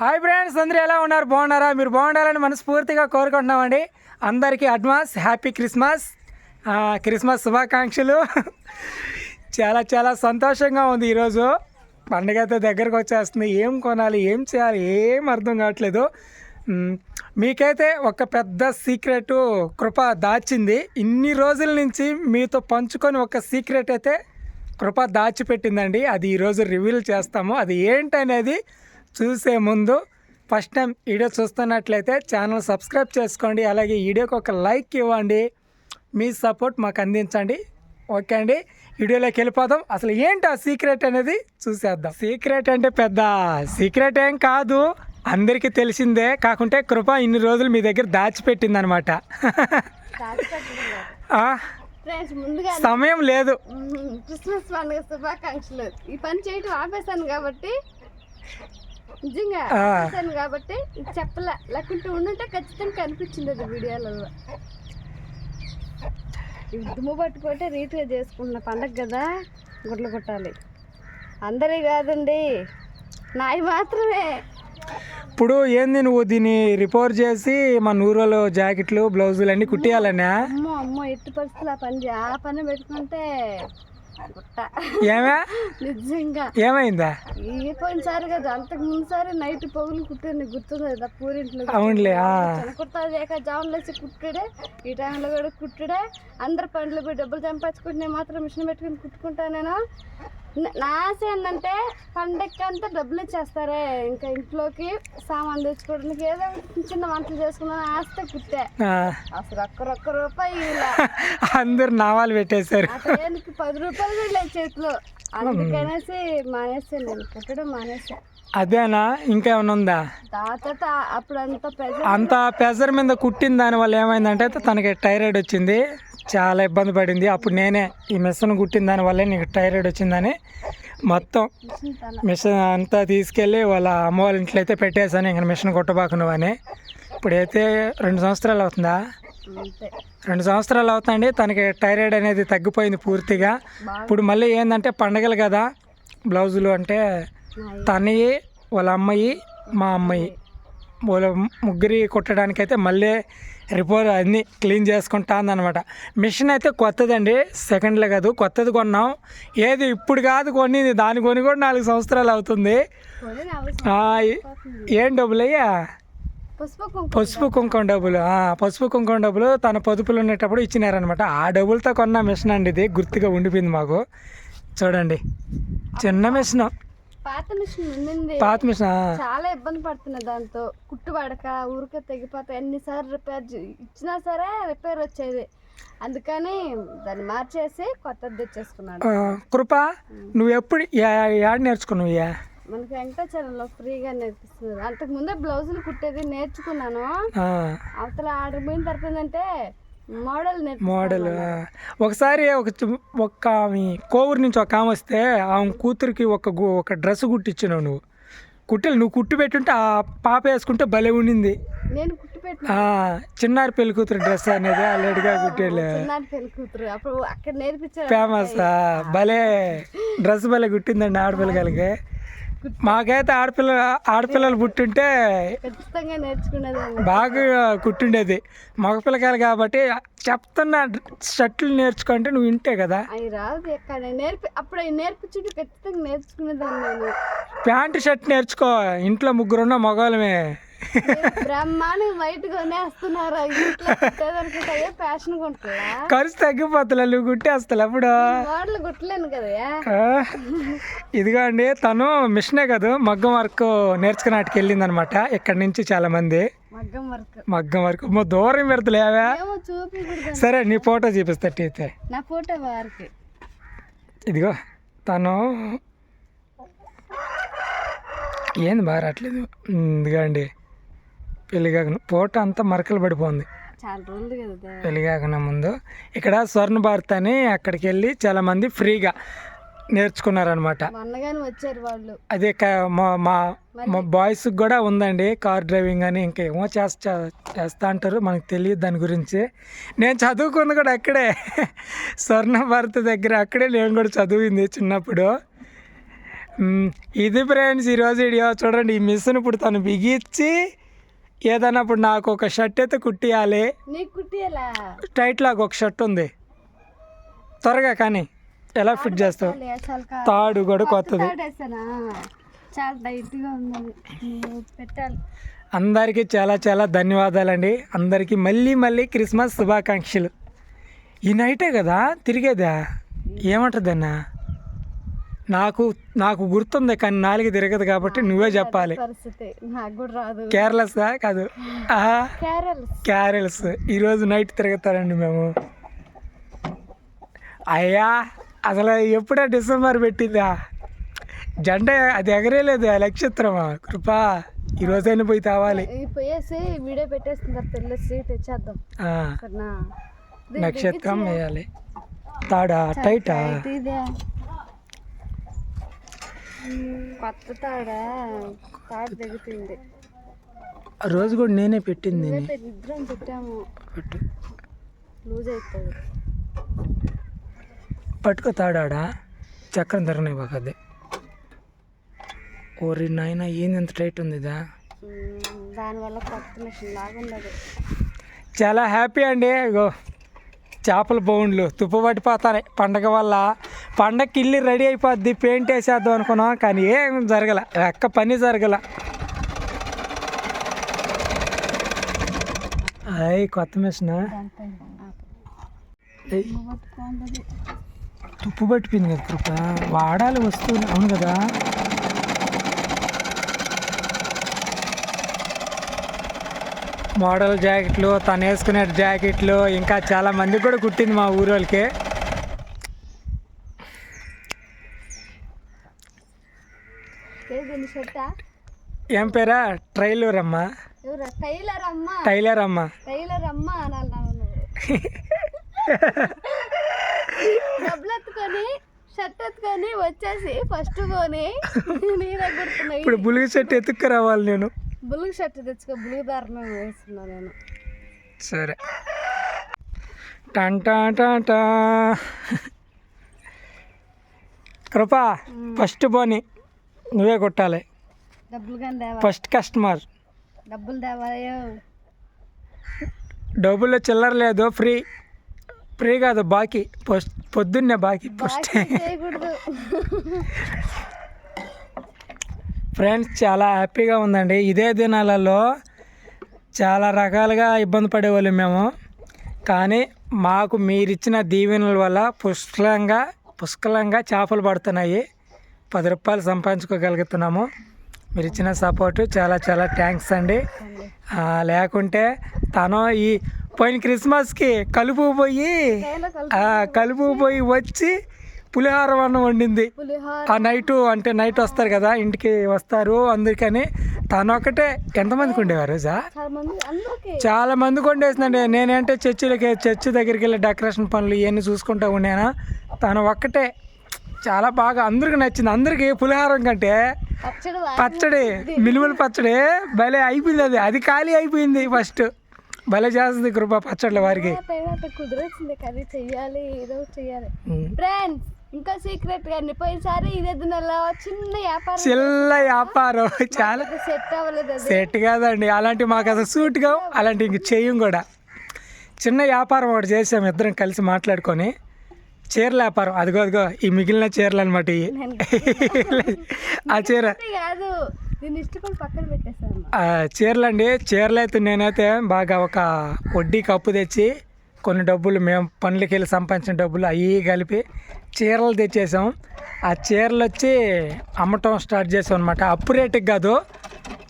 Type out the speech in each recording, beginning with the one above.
Hi friends అందరూ ఎలా ఉన్నారు? బాగున్నారా? మీరు బాగుండాలని మనస్ఫూర్తిగా కోరుకుంటున్నామండి. అందరికీ అడ్వాన్స్ హ్యాపీ క్రిస్మస్. క్రిస్మస్ శుభాకాంక్షలు. చాలా చాలా సంతోషంగా ఉంది ఈరోజు. పండుగ అయితే దగ్గరకు వచ్చేస్తుంది. ఏం కొనాలి? ఏం చేయాలి? ఏం అర్థం కావట్లేదు. మీకైతే ఒక పెద్ద సీక్రెట్ కృప దాచింది. ఇన్ని రోజుల నుంచి మీతో పంచుకొని ఒక సీక్రెట్ అయితే కృప దాచిపెట్టిందండి. అది ఈరోజు రివీల్ చేస్తాము. అది ఏంటనేది చూసే ముందు ఫస్ట్ టైం వీడియో చూస్తున్నట్లయితే ఛానల్ సబ్స్క్రైబ్ చేసుకోండి. అలాగే వీడియోకి ఒక లైక్ ఇవ్వండి. మీ సపోర్ట్ మాకు అందించండి. ఓకే అండి. వీడియోలోకి వెళ్ళిపోదాం. అసలు ఏంటి ఆ సీక్రెట్ అనేది చూసేద్దాం. సీక్రెట్ అంటే పెద్ద సీక్రెట్ ఏం కాదు. అందరికీ తెలిసిందే. కాకుంటే కృప ఇన్ని రోజులు మీ దగ్గర దాచిపెట్టింది అనమాట సమయం లేదు. క్రిస్మస్ పండుగ శుభాకాంక్షలు. ఈ పని చేయటం ఆపేశాను కాబట్టి నిజంగా. ఆపేశాను కాబట్టి చెప్పలే. లేకుంటే ఉండుంటే ఖచ్చితంగా కనిపించింది అది వీడియోలలో. దుమ్ము పట్టుకుంటే రీతిగా చేసుకున్న పండగ కదా గుడ్లు కొట్టాలి. అందరి కాదండి నాయి మాత్రమే. ఇప్పుడు ఏంది నువ్వు దీన్ని రిపోర్ట్ చేసి మన ఊరిలో జాకెట్లు బ్లౌజులు అన్నీ కుట్టియాలన్నా? అమ్మో అమ్మో ఎట్టి పరిస్థితులు ఆ పని చే- ఆ పని పెట్టుకుంటే ఏమే? నిజంగా. ఏమైందా? ఈ పోయినసారి కదా అంతకు ముందుసారి నైట్ పొగులు కుట్టాను గుర్తుంది కదా పూరింట్లో అవునులే. కుర్తా చేయక జాములు వేసి కుట్టుడే ఈ టైంలో కూడా కుట్టుడే అందరి పోయి డబ్బులు సంపాదించుకుంటే మాత్రం మిషన్ పెట్టుకుని కుట్టుకుంటా నేను? న- ఆశ ఏంటంటే పండగకి అంతా డబ్బులు ఇచ్చేస్తారే. ఇంకా ఇంట్లోకి సామాన్ తెచ్చుకోవడానికి ఏదో చిన్న వంటలు చేసుకున్నాను ఆశతో కుట్టే ఆ, అసలు ఒక్క ఒక్క రూపాయి అందరు నామాలు పెట్టేశారు. పది రూపాయలు లేదు చేతిలో. అందుకనేసి మానేసాను నేను కుట్టడం మానేసా. అదేనా? ఇంకేమైనా ఉందా? అప్పుడు అంత ప్రెజర్ అంత ప్రెజర్ మీద కుట్టిన దాని వల్ల ఏమైందంటే తనకి టైరాయిడ్ వచ్చింది. చాలా ఇబ్బంది పడింది. అప్పుడు నేనే ఈ మిషన్ కుట్టిన దాని వల్లే నీకు టైరాయిడ్ వచ్చిందంని మొత్తం మిషన్ అంతా తీసుకెళ్ళి వాళ్ళ అమ్మ వాళ్ళ ఇంట్లో అయితే పెట్టేశాను. ఇంకా మిషన్ కుట్టబాకు నువ్వని ఇప్పుడైతే రెండు సంవత్సరాలు అవుతుందా? రెండు సంవత్సరాలు అవుతుందండి తనకి థైరాయిడ్ అనేది తగ్గిపోయింది పూర్తిగా. ఇప్పుడు మళ్ళీ ఏంటంటే పండగలు కదా బ్లౌజులు అంటే నాయి. తనయి వాళ్ళ అమ్మాయి మా అమ్మాయి. వాళ్ళ ముగ్గురి కుట్టడానికైతే మళ్ళీ రిపోర్ అన్నీ క్లీన్ చేసుకుంటా అనమాట మిషన్ అయితే కొత్తదండి సెకండ్లే కాదు కొత్తది కొన్నాం. ఏది ఇప్పుడు కాదు కొనింది దాని కొని కూడా నాలుగు సంవత్సరాలు అవుతుంది. ఏం డబ్బులు అయ్యా పసుపు కుంకుమ. డబ్బులు. పసుపు కుంకుమ డబ్బులు తన పొదుపులు ఉండేటప్పుడు ఇచ్చినారనమాట ఆ డబ్బులతో కొన్న మిషన్ అండి ఇది గుర్తుగా ఉండిపోయింది మాకు. చూడండి చిన్న మిషన్. పాత మిషన్ ఉండింది పాత మిషన్. చాలా ఇబ్బంది పడుతున్నా దాంతో. కుట్టు పడక ఊరికే తెగిపోతాయి ఎన్నిసార్లు రిపేర్ ఇచ్చినా సరే రిపేర్ వచ్చేది. అందుకని దాన్ని మార్చేసి కొత్తది తెచ్చేసుకున్నాడు ఆ, కృప నువ్వు ఎప్పుడు యాడ నేర్చుకున్నావు మనకి వెంకటాచలంలో ఫ్రీగా నేర్పిస్తున్నారు. అంతకు ముందే బ్లౌజులు కుట్టేది నేర్చుకున్నాను. అవతల ఆర్డర్ పోయిన తర్వాత ఏంటంటే మోడల్ మోడల్. ఒకసారి ఒక ఒక ఆమె కోవూరు నుంచి ఒక ఆమె వస్తే ఆమె కూతురికి ఒక ఒక డ్రెస్ కుట్టించినావు నువ్వు. కుట్టెలు నువ్వు కుట్టి పెట్టుంటే ఆ పాప వేసుకుంటే భలే ఉండింది. నేను చిన్నారి పెళ్ళి కూతురు డ్రెస్ అనేది ఆల్రెడీగా కుట్టేలే. చిన్నారి పెళ్ళి కూతురు. అప్పుడు అక్కడ నేర్పించారు ఫేమస్ భలే డ్రెస్ భలే కుట్టిందండి ఆడపిల్లలకి మాకైతే ఆడపిల్ల ఆడపిల్లలు పుట్టుంటే ఖచ్చితంగా నేర్చుకునేదాన్ని బాగా కుట్టుండేది. మగ పిల్లకాయలు కాబట్టి చెప్తున్న షర్ట్లు నేర్చుకుంటే నువ్వు వింటే కదా. అవి రాదు ఎక్కడ నేర్పి అప్పుడు అవి నేర్పించుంటే ఖచ్చితంగా నేర్చుకునేదాన్ని నేను. ప్యాంటు షర్ట్ నేర్చుకో. ఇంట్లో ముగ్గురున్న మగవాళ్ళమే. కొనేస్తున్నారు. ఫ్యాషన్ ఖర్చు తగ్గిపోతులే నువ్వు కుట్టేస్తావు అప్పుడు? మోడల్ కుట్టలేను కదా ఆ, ఇదిగో అండి తను మిషనే కాదు మగ్గం వర్క్ నేర్చుకున్నట్టుకు వెళ్ళింది అనమాట ఇక్కడ నుంచి చాలా మంది. మగ్గం వర్క్. మగ్గం వర్క్. మొ దూరం పెడతలేవా సరే నీ ఫోటో చూపిస్తట్టు అయితే నా ఫోటో వారికి. ఇదిగో తను ఏంది బాగా రావట్లేదు? ఇదిగో అండి. పెళ్ళిగాక ఫోటో అంతా మరకలు పడిపోయింది చాలా పెళ్ళిగాకన ముందు. ఇక్కడ స్వర్ణ భారత్ అని అక్కడికి వెళ్ళి చాలామంది ఫ్రీగా నేర్చుకున్నారనమాట. మొన్నగానే వచ్చారు వాళ్ళు. అదే మా బాయ్స్కి కూడా ఉందండి. కార్ డ్రైవింగ్ అని ఇంకేమో చేస్తా చేస్తా అంటారు. మనకు తెలియదు దాని గురించి. నేను చదువుకుంది కూడా అక్కడే. స్వర్ణ భారత్ దగ్గర అక్కడే నేను కూడా చదివింది చిన్నప్పుడు. ఇది ఫ్రెండ్స్ ఈరోజు వీడియో చూడండి. ఈ మిషన్ ఇప్పుడు తను బిగించి ఏదైనా ఇప్పుడు నాకు ఒక షర్ట్ అయితే కుట్టియాలి? టైట్ లాగా ఒక షర్ట్ ఉంది. త్వరగా కానీ ఎలా ఫిట్ చేస్తావు? తాడు కూడా కొత్తది. అందరికీ చాలా చాలా ధన్యవాదాలండి. అందరికీ మళ్ళీ మళ్ళీ క్రిస్మస్ శుభాకాంక్షలు. ఈ నైటే కదా తిరిగేదా? ఏమంటుందన్నా? నాకు నాకు గుర్తుంది కానీ నాలుగు తిరగదు కాబట్టి నువ్వే చెప్పాలి. కేరళస్ కాదు. క్యారెల్స్ ఈరోజు నైట్ తిరుగుతారండి మేము. అయ్యా అసలు ఎప్పుడా డిసెంబర్ పెట్టిందా? జెండా అది ఎగరేలేదు ఆ నక్షత్రమా? కృపా ఈరోజైనా పోయి తేవాలి. ఈ పోయేసి వీడియో పెట్టేస్తున్నారు తెచ్చేద్దాం నక్షత్రం వేయాలి. తాడా టైటా? కొత్త తాడ తాడు దిగుతుంది ఆ రోజు కూడా నేనే పెట్టింది ఇద్దరం పెట్టాము. పెట్టు. లూజ్ అవుతుంది పట్టుకో తాడాడా? చక్రం ధరనే బాగా అది ఓరి నాయన ఏంది ఎంత టైట్ ఉంది ఇదా? ఉమ్, దానివల్ల కొత్త మిషన్ లాగా ఉండదు. చాలా హ్యాపీ అండి. ఇగో చేపల బౌండ్లు తుప్పబట్టిపోతాయి పండగ వల్ల పండక్కి ఇల్లు రెడీ అయిపోద్ది పెయింట్ వేసేద్దాం అనుకున్నాం కానీ ఏం జరగల ఎక్క పని జరగల. అయ్యి కొత్త మిషన్ తుప్పు పట్టిపోయింది కదా కృప వాడాలి వస్తువులు అవును కదా? మోడల్ జాకెట్లు తను వేసుకునే జాకెట్లు ఇంకా చాలా మందికి కూడా కుట్టింది మా ఊరు వాళ్ళకి ఏది షర్టా ఏం పేరా? ట్రైలర్ అమ్మ ఎవరా? టైలర్ అమ్మ టైలర్ అమ్మ టైలర్ అమ్మ అనాలి నా నువ్వు డబ్బులు ఎత్తుకొని షర్ట్ ఎత్తుకొని వచ్చేసి ఫస్ట్ పోని గుర్తున్నాయి ఇప్పుడు బులుగు సెట్ ఎత్తుక్కు రావాలి నేను. బులుగు షర్ట్ తెచ్చుకో బులుగు దారుణం వేస్తున్నా నేను. సరే. టన్ టన్ టన్ టా. కృప ఫస్ట్ పోని. నువ్వే కొట్టాలి. డబ్బులు కానీ దేవా ఫస్ట్ కస్టమర్. డబ్బులు దేవాయో డబ్బుల్లో చిల్లర లేదు ఫ్రీ. ఫ్రీ కాదు బాకీ. ఫస్ట్ పొద్దున్నే బాకీ ఫస్ట్ చేయకూడదు. ఫ్రెండ్స్ చాలా హ్యాపీగా ఉందండి. ఇదే దినాలలో చాలా రకాలుగా ఇబ్బంది పడేవాళ్ళు మేము. కానీ మాకు మీరిచ్చిన దీవెనల వల్ల పుష్కలంగా పుష్కలంగా చేపలు పడుతున్నాయి. పది రూపాయలు సంపాదించుకోగలుగుతున్నాము. మీరు ఇచ్చిన సపోర్టు చాలా చాలా థ్యాంక్స్ అండి. లేకుంటే తను ఈ పోయిన క్రిస్మస్కి కలుపు పోయి కలుపు పోయి వచ్చి పులిహార అన్నం వండింది. ఆ నైట్ అంటే నైట్ వస్తారు కదా ఇంటికి వస్తారు అందుకని తను ఒకటే ఎంతమందికి ఉండేవారు రోజా? చాలా మందికి వండేసిందండి నేనేంటే చర్చిలకి చర్చి దగ్గరికి వెళ్ళి డెకరేషన్ పనులు ఇవన్నీ చూసుకుంటూ ఉండేనా? తను ఒక్కటే. చాలా బాగా అందరికి నచ్చింది. అందరికి పులిహారం కంటే పచ్చడి పచ్చడి మినుముల పచ్చడి భలే అయిపోయింది అది. అది ఖాళీ అయిపోయింది ఫస్ట్. భలే చేస్తుంది కృప పచ్చళ్ళ వారికి. టైం అట్లా కుదిరొచ్చింది కర్రీ చెయ్యాలి ఏదో ఒకటి చెయ్యాలి. ఉమ్. ఫ్రెండ్స్ ఇంకా సీక్రెట్గా పోయినసారి ఇదే చిన్న వ్యాపారం చిల్ల వ్యాపారం. చాలా సెట్ అవ్వలేదు సెట్ కాదండి. అలాంటి మాకు అసలు సూట్ కావు. అలాంటి ఇంక చెయ్యం కూడా. చిన్న వ్యాపారం ఒకటి చేసాం ఇద్దరం కలిసి మాట్లాడుకొని. చీరల వ్యాపారం అదిగో అదిగో ఈ మిగిలిన చీరలు అనమాట ఆ చీర చీరలు అండి చీరలు అయితే నేనైతే బాగా ఒక వడ్డీ కప్పు తెచ్చి కొన్ని డబ్బులు మేము పనులకి వెళ్ళి సంపాదించిన డబ్బులు అవి కలిపి చీరలు తెచ్చేసాం ఆ చీరలు వచ్చి అమ్మటం స్టార్ట్ చేసాం అనమాట అప్పు రేటుకి కాదు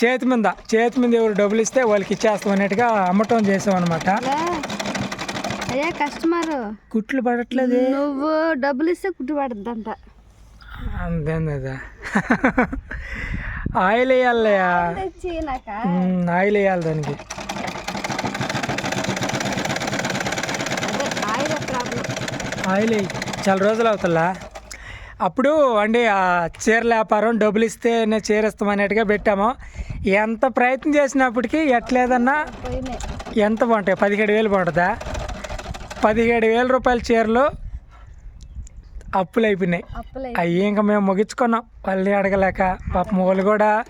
చేతి మీద చేతి మీద ఎవరు డబ్బులు ఇస్తే వాళ్ళకి ఇచ్చేస్తాం అన్నట్టుగా అమ్మటం చేసాం అనమాట అయ్యా కస్టమర్. కుట్లు పడట్లేదు? నువ్వు డబ్బులు ఇస్తే కుట్టు పడుద్దంట. అంతేందా ఆయిల్ వేయాలయా నాక? ఆయిల్ వేయాలి దానికి. అదే ఆయిల్. చాలా రోజులు అవుతుందా అప్పుడు అండి ఆ చీరల వ్యాపారం డబ్బులు ఇస్తేనే చీర ఇస్తామన్నట్టుగా పెట్టాము. ఎంత ప్రయత్నం చేసినప్పటికీ ఎట్లేదన్నా ఎంత బాగుంటాయి? పదిహేడు వేలు బాగుంటుందా? పదిహేడు వేల రూపాయల చీరలు అప్పులు అయిపోయినాయి అవి ఇంకా మేము ముగించుకున్నాం. వాళ్ళని అడగలేక పాపం వాళ్ళు కూడా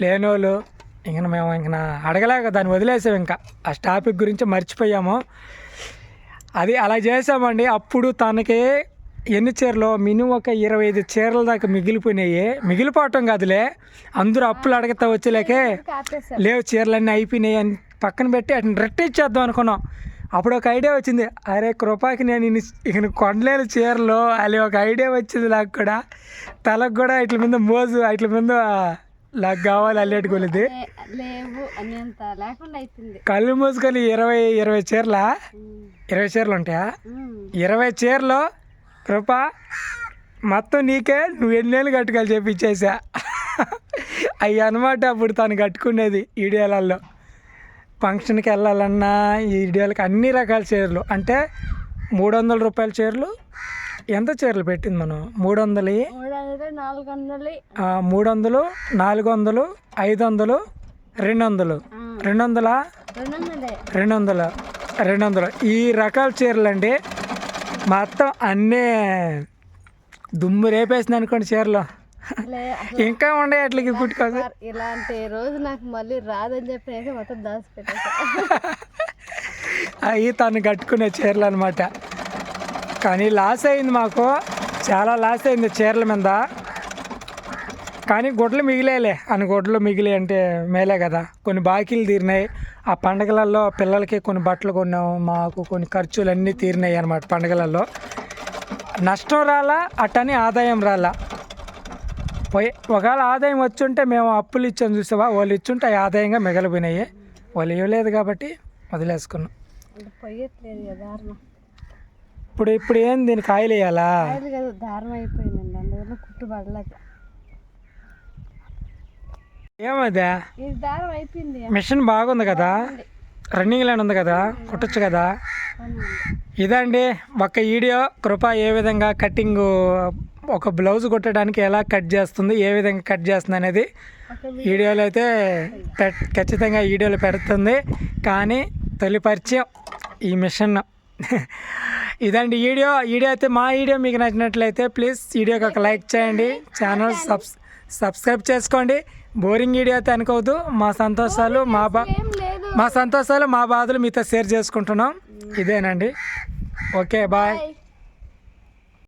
లేనోళ్ళు. ఇంక మేము ఇంక అడగలేక దాన్ని వదిలేసాం ఇంకా. ఆ టాపిక్ గురించి మర్చిపోయాము. అది అలా చేసామండి. అప్పుడు తనకి ఎన్ని చీరలు? మినిమం ఒక ఇరవై ఐదు చీరల దాకా మిగిలిపోయినాయి. మిగిలిపోవటం కాదులే. అందరూ అప్పులు అడగతా వచ్చేలేకే లేవు చీరలన్నీ అయిపోయినాయి అని పక్కన పెట్టి అటు రెట్టిచ్చేద్దాం అనుకున్నాం. అప్పుడు ఒక ఐడియా వచ్చింది. అరే కృపాకి నేను ఇన్ని ఇక కొనలేని చీరలు అది ఒక ఐడియా వచ్చింది నాకు కూడా. తలకు కూడా ఇట్ల మీద మోజు ఇట్ల మీద నాకు కావాలి అల్లేటి కొలిది. లే- లేవు అనేంత లేకుండా అయిపోయింది కళ్ళు మూసుకొని ఇరవై ఇరవై చీరల? ఇరవై చీరలు ఉంటాయా. ఇరవై చీరలు కృప మొత్తం నీకే నువ్వు ఎన్నేళ్ళు కట్టుకోవాలి చెప్పి ఇచ్చేసా. అవి అనమాట అప్పుడు తను కట్టుకునేది ఈడియాలలో ఫంక్షన్కి వెళ్ళాలన్నా ఈ ఈడియాలకి అన్ని రకాల చీరలు. అంటే మూడు వందల రూపాయల చీరలు. ఎంత చీరలు పెట్టింది మనం? మూడు వందలు మూడు వందలు నాలుగు వందలు మూడు వందలు నాలుగు వందలు ఐదు వందలు రెండు వందలు రెండు వందల రెండు వందలే రెండు వందలు ఈ రకాల చీరలు అండి మొత్తం అన్నీ దుమ్ము రేపేసింది అనుకోండి చీరలు. ఇంకా ఉండే అట్లకి కుట్టుకోదు సార్, ఇలాంటి రోజు నాకు మళ్ళీ రాదని చెప్పేసి మొత్తం దాచిపెట్టేసా అవి తను కట్టుకునే చీరలు అనమాట కానీ లాస్ అయింది మాకు. చాలా లాస్ అయింది చీరల మీద. కానీ గుడ్లు మిగిలేలే. అని గుడ్లు మిగిలి అంటే మేలే కదా. కొన్ని బాకీలు తీరినాయి. ఆ పండగలలో పిల్లలకి కొన్ని బట్టలు కొన్నాం మాకు కొన్ని ఖర్చులు అన్నీ తీరినాయి అనమాట పండగలలో నష్టం రాలా అట్టని ఆదాయం రాలా. ఒకవేళ ఆదాయం వచ్చుంటే మేము అప్పులు ఇచ్చాం చూసావా? వాళ్ళు ఇచ్చుంటే ఆదాయంగా మిగిలిపోయినాయి. వాళ్ళు ఇవ్వలేదు కాబట్టి వదిలేసుకున్నాం. ఇప్పుడు ఇప్పుడు ఏం దీనికి ఆయిల్ వేయాలా? కాయలు కదా దారుణం అయిపోయిందండి. అందువల్ల కుట్టు పడలేక ఏమదా? ఇది దారం అయిపోయింది మిషన్ బాగుంది కదా? రన్నింగ్ లైన్ ఉంది కదా? కుట్టచ్చు కదా. ఇదండి ఒక వీడియో. కృప ఏ విధంగా కటింగ్ ఒక బ్లౌజ్ కుట్టడానికి ఎలా కట్ చేస్తుంది ఏ విధంగా కట్ చేస్తుంది అనేది వీడియోలో అయితే ఖచ్చితంగా వీడియోలో పెడుతుంది. కానీ తొలి పరిచయం ఈ మిషన్. ఇదండి వీడియో. వీడియో అయితే మా వీడియో మీకు నచ్చినట్లయితే ప్లీజ్ వీడియోకి ఒక లైక్ చేయండి. ఛానల్ సబ్స్ సబ్స్క్రైబ్ చేసుకోండి. బోరింగ్ వీడియో అయితే అనుకోవద్దు. మా సంతోషాలు మా బా మా సంతోషాలు మా బాధలు మీతో షేర్ చేసుకుంటున్నాం. ఇదేనండి. Okay bye.